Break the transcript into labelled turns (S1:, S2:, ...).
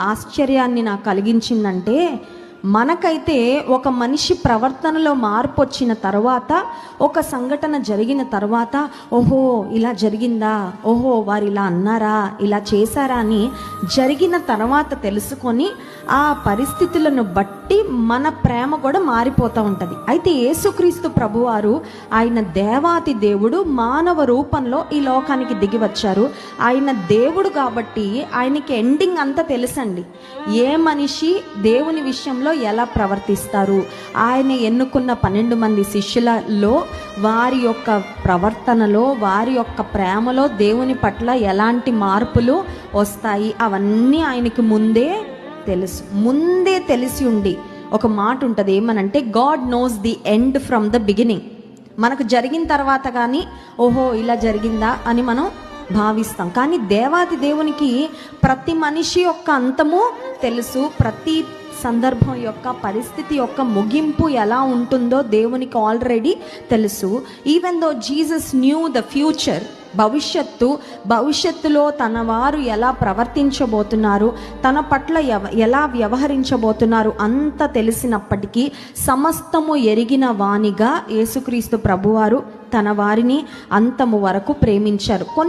S1: ఆశ్చర్యాన్ని నాకు కలిగించిందంటే మనకైతే ఒక మనిషి ప్రవర్తనలో మార్పు వచ్చిన తర్వాత ఒక సంఘటన జరిగిన తర్వాత ఓహో ఇలా జరిగిందా? ఓహో వారు ఇలా అన్నారా? ఇలా చేశారా అని జరిగిన తర్వాత తెలుసుకొని ఆ పరిస్థితులను బట్టి మన ప్రేమ కూడా మారిపోతూ ఉంటుంది. అయితే యేసుక్రీస్తు ప్రభువారు ఆయన దేవాతి దేవుడు మానవ రూపంలో ఈ లోకానికి దిగి వచ్చారు. ఆయన దేవుడు కాబట్టి ఆయనకి ఎండింగ్ అంతా తెలుసండి. ఏ మనిషి దేవుని విషయంలో ఎలా ప్రవర్తిస్తారు? ఆయన ఎన్నుకున్న పన్నెండు మంది శిష్యులలో వారి యొక్క ప్రవర్తనలో వారి యొక్క ప్రేమలో దేవుని పట్ల ఎలాంటి మార్పులు వస్తాయి? అవన్నీ ఆయనకి ముందే తెలుసు. ముందే తెలిసి ఉండి ఒక మాట ఉంటుంది ఏమనంటే God knows the end from the beginning. మనకు జరిగిన తర్వాత కానీ ఓహో ఇలా జరిగిందా? అని మనం భావిస్తాం. కానీ దేవాది దేవునికి ప్రతి మనిషి యొక్క అంతము తెలుసు. ప్రతి సందర్భం యొక్క పరిస్థితి యొక్క ముగింపు ఎలా ఉంటుందో దేవునికి ఆల్రెడీ తెలుసు. Even though Jesus knew the future భవిష్యత్తు భవిష్యత్తులో తన వారు ఎలా ప్రవర్తించబోతున్నారు తన పట్ల ఎవ- ఎలా వ్యవహరించబోతున్నారు అంత తెలిసినప్పటికీ సమస్తము ఎరిగిన వానిగా యేసుక్రీస్తు ప్రభువారు తన వారిని అంతము వరకు ప్రేమించారు.